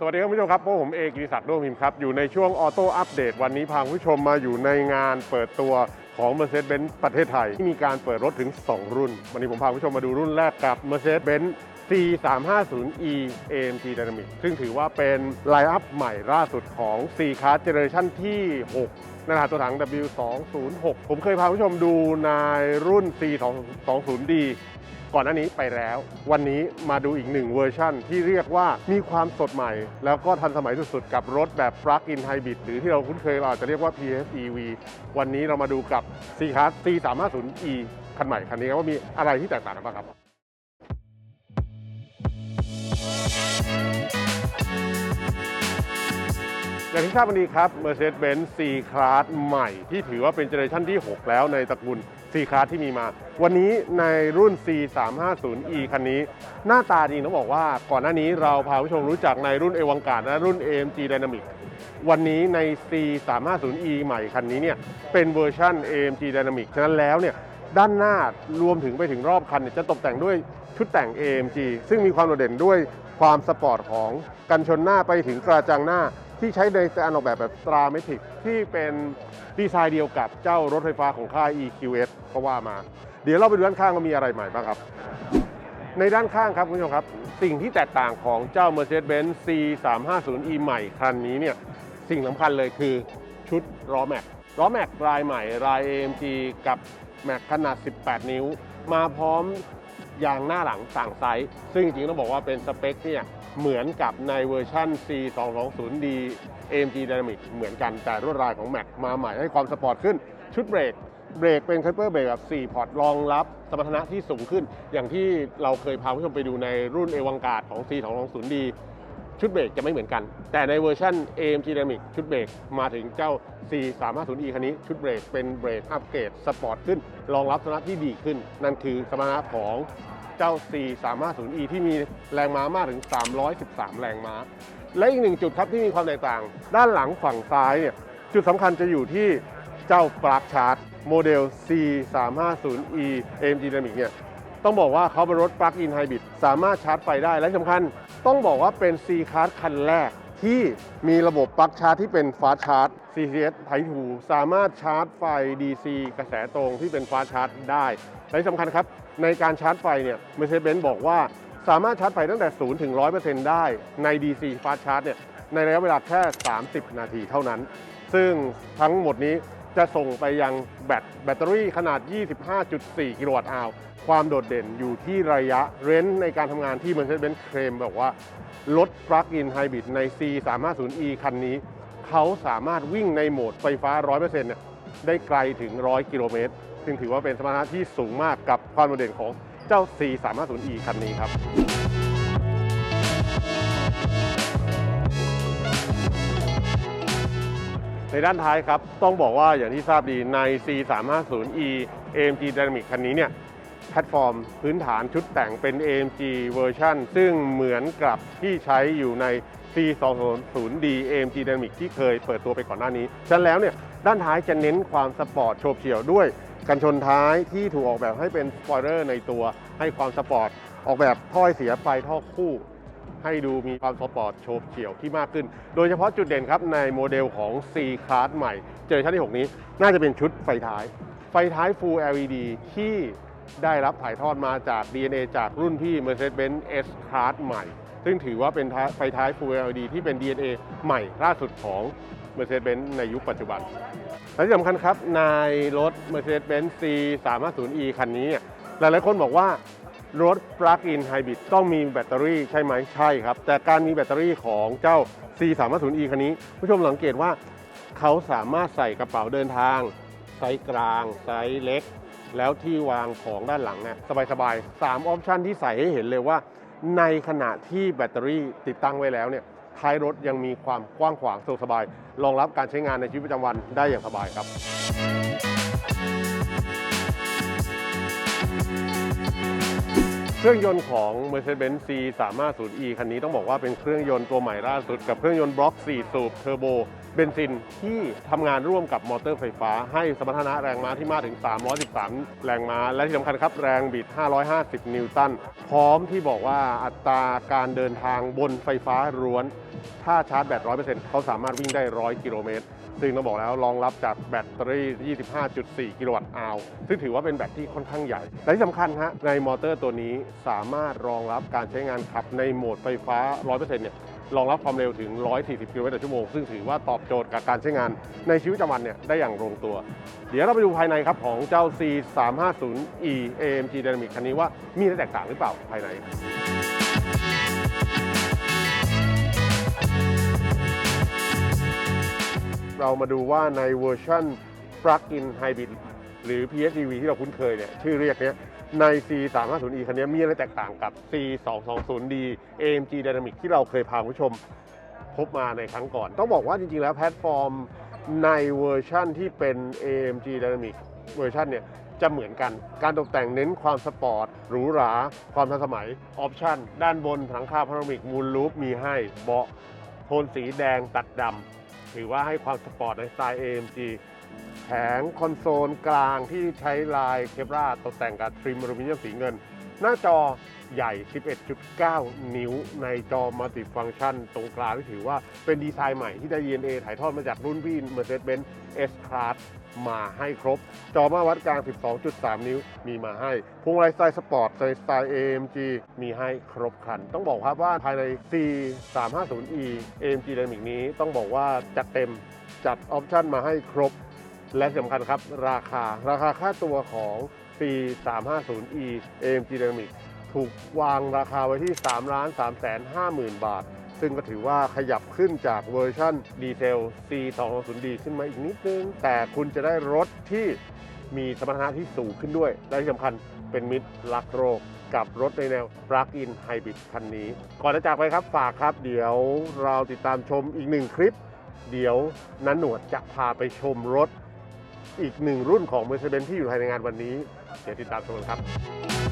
สวัสดีครับผู้ชมครับพวกผมเอกกิติศักดิ์ดวงพิมพ์ครับ อยู่ในช่วงออโต้อัปเดตวันนี้พาผู้ชมมาอยู่ในงานเปิดตัวของ Mercedes-Benz ประเทศไทย ที่มีการเปิดรถถึง 2 รุ่น วันนี้ผมพาผู้ชมมาดูรุ่นแรกกับ Mercedes-Benz C350e AMG Dynamic ซึ่งถือว่าเป็นไลน์อัพใหม่ล่าสุดของ C Class Generation ที่ 6 นะครับตัวถัง W206 ผมเคยพาผู้ชมดูในรุ่น C220D ก่อนหน้านี้ไปแล้ว วันนี้มาดูอีกหนึ่งเวอร์ชั่น ที่เรียกว่ามีความสดใหม่ แล้วก็ทันสมัยสุดๆ กับรถแบบ Plug-in Hybrid หรือที่เราคุ้นเคยเราอาจจะเรียกว่า PHEV วันนี้เรามาดูกับ C Class C350e คันใหม่คันนี้ว่ามีอะไรที่แตกต่างกันบ้างครับ อย่างที่ทราบวันนี้ครับ Mercedes-Benz C-Class ใหม่ที่ถือว่าเป็นเจเนอเรชันที่ 6 แล้วในตระกูล C-Class ที่มีมา วันนี้ในรุ่น C350e คันนี้ หน้าตาดีต้องบอกว่าก่อนหน้านี้เราพาผู้ชมรู้จักในรุ่นเอวังการและรุ่น AMG Dynamic วันนี้ใน C350e ใหม่คันนี้เนี่ยเป็นเวอร์ชัน AMG Dynamic ฉะนั้นแล้วเนี่ยด้านหน้ารวมถึงไปถึงรอบคันนจะตกแต่งด้วยชุดแต่ง AMG ซึ่งมีความโดดเด่นด้วยความสปอร์ตของกันชนหน้าไปถึงกระจังหน้า ที่ใช้ในการออกแบบแบบตราเมทิกที่เป็นดีไซน์เดียวกับเจ้ารถไฟฟ้าของค่าย EQS ก็ว่ามา เดี๋ยวเราไปดูด้านข้างว่ามีอะไรใหม่บ้างครับ ในด้านข้างครับคุณผู้ชมครับ สิ่งที่แตกต่างของเจ้า Mercedes-Benz C350e ใหม่คันนี้เนี่ยสิ่งสำคัญเลยคือชุดล้อแม็กล้อแม็กลายใหม่ลาย AMG กับแม็กขนาด 18 นิ้ว มาพร้อมยางหน้าหลังต่างไซส์ซึ่งจริงๆต้องบอกว่าเป็นสเปคเนี่ย เหมือนกับในเวอร์ชัน C220D AMG Dynamic เหมือนกันแต่รวดลายของแม็กมาใหม่ให้ความสปอร์ตขึ้น ชุดเบรกเบรกเป็นคลิปเปอร์เบรกแบบ 4 พอร์ตรองรับสมรรถนะที่สูงขึ้น อย่างที่เราเคยพาผู้ชมไปดูในรุ่นเอวังการ์ดของ C220D ชุดเบรกจะไม่เหมือนกัน แต่ในเวอร์ชัน AMG Dynamic ชุดเบรกมาถึงเจ้า C350e คันนี้ ชุดเบรกเป็นเบรกอัปเกรดสปอร์ตขึ้น รองรับสมรรถนะที่ดีขึ้น นั่นคือสมรรถนะของ เจ้า C350e ที่มีแรงม้ามากถึง 313 แรงม้า และอีกหนึ่งจุดครับที่มีความแตกต่าง ด้านหลังฝั่งซ้ายเนี่ยจุดสำคัญจะอยู่ที่เจ้าปลั๊กชาร์จโมเดล C350e AMG Dynamic เนี่ยต้องบอกว่าเขาเป็นรถปลั๊กอินไฮบริดสามารถชาร์จไฟได้และสำคัญต้องบอกว่าเป็น C Class คันแรก ที่มีระบบปลั๊กชาร์จที่เป็นฟาสชาร์จ CCS ไททูสามารถชาร์จไฟ DC กระแสตรงที่เป็นฟาสชาร์จได้และสำคัญครับ ในการชาร์จไฟเนี่ย m e r c e d e b e n z บอกว่าสามารถชาร์จไฟตั้งแต่ 0 ถึง 100%ได้ใน DC Fast Charge เนี่ยในระยะเวลาแค่ 30 นาทีเท่านั้น ซึ่งทั้งหมดนี้ จะส่งไปยังแบตแบตเตอรี่ขนาด 25.4 กิโลวัตต์อาวความโดดเด่นอยู่ที่ระยะเร้นในการทำงานที่ Mercedes-Benz เคลมบอกว่ารถ Plug-in Hybrid ใน C350e คันนี้ เขาสามารถวิ่งในโหมดไฟฟ้า 100%เนี่ยได้ไกลถึง 100 กิโลเมตร ซึ่งถือว่าเป็นสมรรถนะที่สูงมากกับความโดดเด่นของเจ้า C350e คันนี้ครับ ในด้านท้ายครับ ต้องบอกว่าอย่างที่ทราบดีใน C350e AMG Dynamic คันนี้เนี่ยแพลตฟอร์มพื้นฐานชุดแต่งเป็น AMG เวอร์ชันซึ่งเหมือนกับที่ใช้อยู่ใน C220D AMG Dynamic ที่เคยเปิดตัวไปก่อนหน้านี้ ฉะนั้นแล้วเนี่ยด้านท้ายจะเน้นความสปอร์ตโฉบเฉี่ยวด้วยกันชนท้ายที่ถูกออกแบบให้เป็นสปอยเลอร์ในตัวให้ความสปอร์ตออกแบบถ้อยเสียไฟท่อคู่ ให้ดูมีความสปอร์ตโฉบเฉี่ยวที่มากขึ้น โดยเฉพาะจุดเด่นครับในโมเดลของ C Class ใหม่ เจอชั้นที่ 6 นี้ น่าจะเป็นชุดไฟท้าย ไฟท้าย Full LED ที่ได้รับถ่ายทอดมาจาก DNA จากรุ่นพี่ Mercedes-Benz S Class ใหม่ ซึ่งถือว่าเป็นไฟท้าย Full LED ที่เป็น DNA ใหม่ล่าสุดของ Mercedes-Benz ในยุคปัจจุบันและที่สำคัญครับในรถ Mercedes-Benz C 350e คันนี้เนี่ยหลายๆคนบอกว่า รถ Plug-in Hybrid ต้องมีแบตเตอรี่ใช่ไหมใช่ครับ แต่การมีแบตเตอรี่ของเจ้า C 350e คันนี้ ผู้ชมสังเกตว่าเขาสามารถใส่กระเป๋าเดินทาง ไซส์กลาง ไซส์เล็ก แล้วที่วางของด้านหลังเนี่ยสบายๆ3ออปชันที่ใส่ให้เห็นเลยว่า ในขณะที่แบตเตอรี่ติดตั้งไว้แล้วเนี่ยท้ายรถยังมีความกว้างขวางสะดวกสบาย รองรับการใช้งานในชีวิตประจำวันได้อย่างสบายครับ เครื่องยนต์ของ Mercedes-Benz C 350e คันนี้ต้องบอกว่าเป็นเครื่องยนต์ตัวใหม่ล่าสุดกับเครื่องยนต์บล็อก 4 สูบเทอร์โบเบนซินที่ทำงานร่วมกับมอเตอร์ไฟฟ้า ให้สมรรถนะแรงม้าที่มากถึง 313 แรงม้า และที่สำคัญครับแรงบิด 550 นิวตัน พร้อมที่บอกว่าอัตราการเดินทางบนไฟฟ้าล้วน ถ้าชาร์จแบต 100%เขาสามารถวิ่งได้ 100 กิโลเมตร ซึ่งต้องบอกแล้วรองรับจากแบตเตอรี่ 25.4 กิโลวัตต์อาวซึ่งถือว่าเป็นแบตที่ค่อนข้างใหญ่ และที่สำคัญฮะในมอเตอร์ตัวนี้สามารถรองรับการใช้งานขับในโหมดไฟฟ้า 100%เนี่ยรองรับความเร็วถึง 140 กิโลเมตรต่อชั่วโมง ซึ่งถือว่าตอบโจทย์กับการใช้งานในชีวิตประจำวันเนี่ยได้อย่างลงตัว เดี๋ยวเราไปดูภายในครับของเจ้า C 3 5 0 E AMG Dynamic คันนี้ว่ามีอะไรแตกต่างหรือเปล่าภายใน เรามาดูว่าในเวอร์ชัน Plug-in Hybrid หรือ PHEV ที่เราคุ้นเคยเนี่ยชื่อเรียกเนี้ยใน C 3 5 0 E คันนี้มีอะไรแตกต่างกับ C 2 2 0 D AMG Dynamic ที่เราเคยพาผู้ชมพบมาในครั้งก่อน ต้องบอกว่าจริงๆ แล้วแพลตฟอร์มในเวอร์ชันที่เป็น AMG Dynamic เวอร์ชันเนี่ยจะเหมือนกัน การตกแต่งเน้นความสปอร์ต หรูหรา ความทันสมัย ออปชั่น ด้านบนหลังคาพารามิกมูลลูปมีให้ เบาะโทนสีแดงตัดดำ ถือว่าให้ความสปอร์ตในสไตล์ AMG แผงคอนโซลกลางที่ใช้ลายเคปราตกแต่งกับทริมอลูมิเนียมสีเงิน หน้าจอใหญ่ 11.9 นิ้วในจอมัลติฟังชันตรงกลางที่ถือว่าเป็นดีไซน์ใหม่ที่ได้ DNA ถ่ายทอดมาจากรุ่นพี่ Mercedes-Benz S-Class มาให้ครบ จอมาวัดกลาง 12.3 นิ้วมีมาให้ พวงมาลัยสไตล์สปอร์ตสไตล์ AMG มีให้ครบครัน ต้องบอกครับว่าภายใน C 3 5 0 E AMG Dynamic นี้ต้องบอกว่าจัดเต็มจัดออปชั่นมาให้ครบ และสำคัญครับราคาราคาค่าตัวของ C 3 5 0 E AMG Dynamic ถูกวางราคาไว้ที่3ล้าน3แสน5หมื่นบาท ซึ่งก็ถือว่าขยับขึ้นจากเวอร์ชันดีเซล C 2 2 0 D ขึ้นมาอีกนิดนึง แต่คุณจะได้รถที่มีสมรรถนะที่สูงขึ้นด้วย และที่สำคัญเป็นมิตรรักโรคกับรถในแนว Plug-in Hybrid คันนี้ ก่อนจะจากไปครับฝากครับ เดี๋ยวเราติดตามชมอีกหนึ่งคลิป เดี๋ยวนันหนวดจะพาไปชมรถอีกหนึ่งรุ่นของ Mercedes-Benz ที่อยู่ภายในงานวันนี้ เดี๋ยวติดตามชมกันครับ